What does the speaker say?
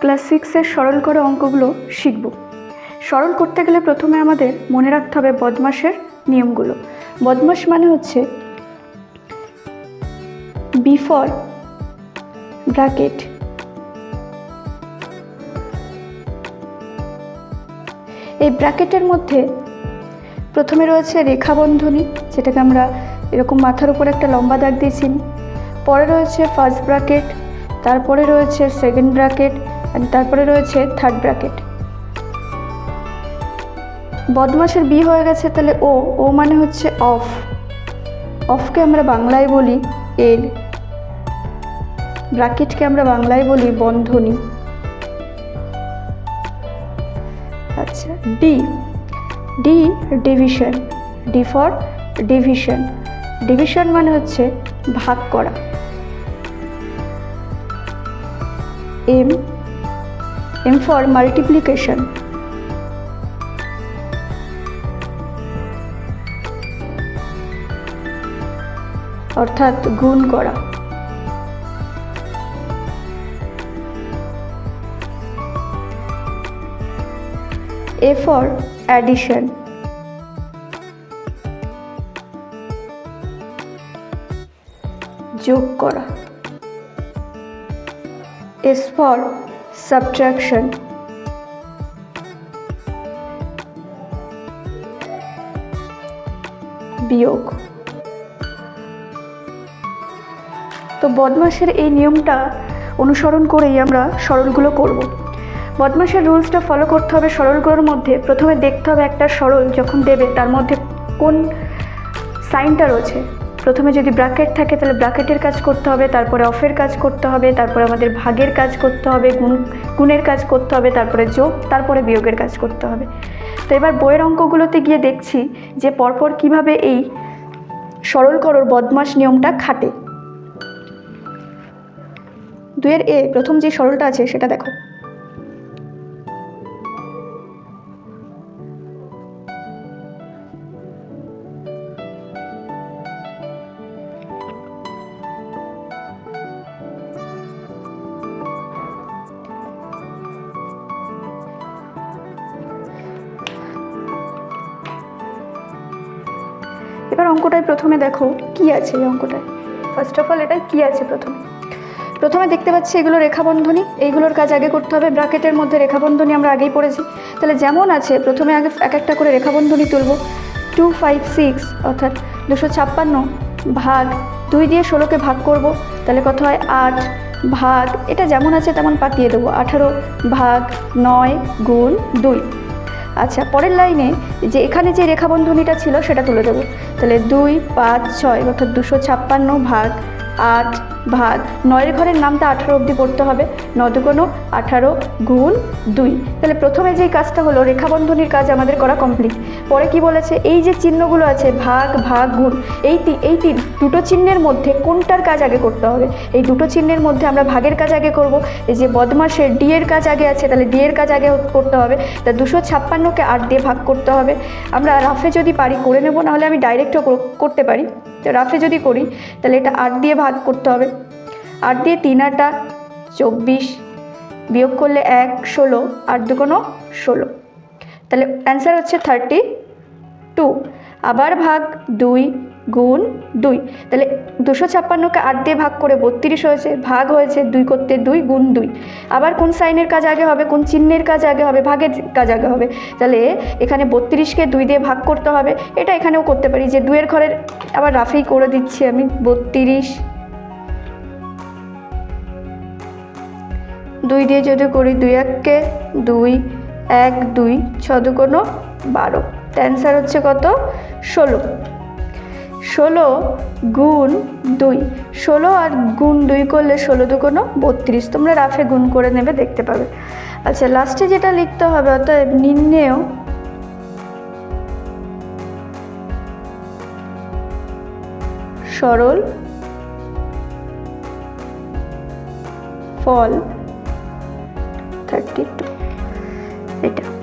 Class সিক্সের সরল করে অঙ্কগুলো শিখব। সরল করতে গেলে প্রথমে আমাদের মনে রাখতে হবে বদমাসের নিয়মগুলো। বদমাস মানে হচ্ছে বিফর ব্র্যাকেট এই ব্র্যাকেটের মধ্যে প্রথমে রয়েছে রেখাবন্ধনী, যেটাকে আমরা এরকম মাথার উপর একটা লম্বা দাগ দিয়েছি পরে রয়েছে ফার্স্ট ব্র্যাকেট তারপরে রয়েছে সেকেন্ড ব্র্যাকেট তারপরে রয়েছে থার্ড ব্র্যাকেট বদমাসের বি হয়ে গেছে তাহলে ও ও মানে হচ্ছে অফ অফকে আমরা বাংলায় বলি এর ব্র্যাকেটকে আমরা বাংলায় বলি বন্ধনী। আচ্ছা D D division D for division division মানে হচ্ছে ভাগ করা। এম এম ফর মাল্টিপ্লিকেশন অর্থাৎ গুণ করা। এ ফর অ্যাডিশন যোগ করা। এস ফর সাবট্রাকশন বিয়োগ। তো বদমাসের এই নিয়মটা অনুসরণ করেই আমরা সরলগুলো করব। বদমাসের রুলসটা ফলো করতে হবে সরলগুলোর মধ্যে। প্রথমে দেখতে হবে একটা সরল যখন দেবে, তার মধ্যে কোন সাইনটা রয়েছে। প্রথমে যদি ব্র্যাকেট থাকে, তাহলে ব্র্যাকেটের কাজ করতে হবে, তারপরে অফের কাজ করতে হবে, তারপরে আমাদের ভাগের কাজ করতে হবে, গুণ, গুণের কাজ করতে হবে, তারপরে যোগ, তারপরে বিয়োগের কাজ করতে হবে। তো এবার বইয়ের অঙ্কগুলোতে গিয়ে দেখছি যে পরপর কীভাবে এই সরল করোর বদমাস নিয়মটা খাটে। দুয়ের এ, প্রথম যে সরলটা আছে, সেটা দেখো। এবার অঙ্কটায় প্রথমে দেখো কি আছে এই অঙ্কটায়। ফার্স্ট অফ অল এটাই কি আছে প্রথমে? প্রথমে দেখতে পাচ্ছি এগুলো রেখাবন্ধনী। এইগুলোর কাজ আগে করতে হবে। ব্র্যাকেটের মধ্যে রেখাবন্ধনী আমরা আগেই পড়েছি। তাহলে যেমন আছে, প্রথমে আগে এক একটা করে রেখাবন্ধনী তুলব। টু ফাইভ সিক্স অর্থাৎ দুশো ছাপ্পান্ন ভাগ দুই দিয়ে ষোলোকে ভাগ করব। তাহলে কত হয়? আট ভাগ। এটা যেমন আছে, তেমন পাতিয়ে দেবো। আঠারো ভাগ নয় গুণ দুই। আচ্ছা পরের লাইনে যে এখানে যে রেখাবন্ধনীটা ছিল সেটা তুলে দেবো। তাহলে দুই, পাঁচ, ছয়, অর্থাৎ দুশো ছাপ্পান্ন ভাগ আট ভাগ নয়ের ঘরের নামটা আঠারো অবধি পড়তে হবে। নদগুণো আঠারো গুণ দুই। তাহলে প্রথমে যেই কাজটা হলো, রেখাবন্ধনীর কাজ আমাদের করা কমপ্লিট পরে কি বলেছে? এই যে চিহ্নগুলো আছে, ভাগ ভাগ, গুণ, এই এই তিন, দুটো চিহ্নের মধ্যে কোনটার কাজ আগে করতে হবে? এই দুটো চিহ্নের মধ্যে আমরা ভাগের কাজ আগে করব। এই যে বদমাসের ডি এর কাজ আগে আছে, তাহলে ডি এর কাজ আগে করতে হবে। তা দুশো ছাপ্পান্নকে আট দিয়ে ভাগ করতে হবে। আমরা রাফে যদি পারি, করে নেব, নাহলে আমি ডাইরেক্টও করতে পারি। তো রাফে যদি করি, তাহলে এটা আট দিয়ে ভাগ করতে হবে। আট দিয়ে তিন আটা চব্বিশ। বিয়োগ করলে এক, ষোলো। আট দুগুণো ষোলো। তাহলে অ্যান্সার হচ্ছে থার্টি টু আবার ভাগ দুই গুণ দুই। তাহলে দুশো ছাপ্পান্নকে আট দিয়ে ভাগ করে বত্রিশ হয়েছে, ভাগ হয়েছে দুই করতে দুই গুণ দুই। আবার কোন সাইনের কাজ আগে হবে, কোন চিহ্নের কাজ আগে হবে, ভাগের কাজ আগে হবে? তাহলে এখানে বত্রিশকে দুই দিয়ে ভাগ করতে হবে। এটা এখানেও করতে পারি যে দুয়ের ঘরের আবার রাফেই করে দিচ্ছি আমি, বত্রিশ দুই দিয়ে যদি করি দুই এককে দুই, এক, দুই ছ দুগুণো বারো অ্যান্সার হচ্ছে কত? ষোলো। ষোলো গুণ দুই। ষোলো আর গুণ দুই করলে ষোলো দুগুণো বত্রিশ। তোমরা রাফে গুণ করে নেবে, দেখতে পাবে। আচ্ছা লাস্টে যেটা লিখতে হবে অর্থাৎ নিম্নেও সরল ফল থার্টি টু এটা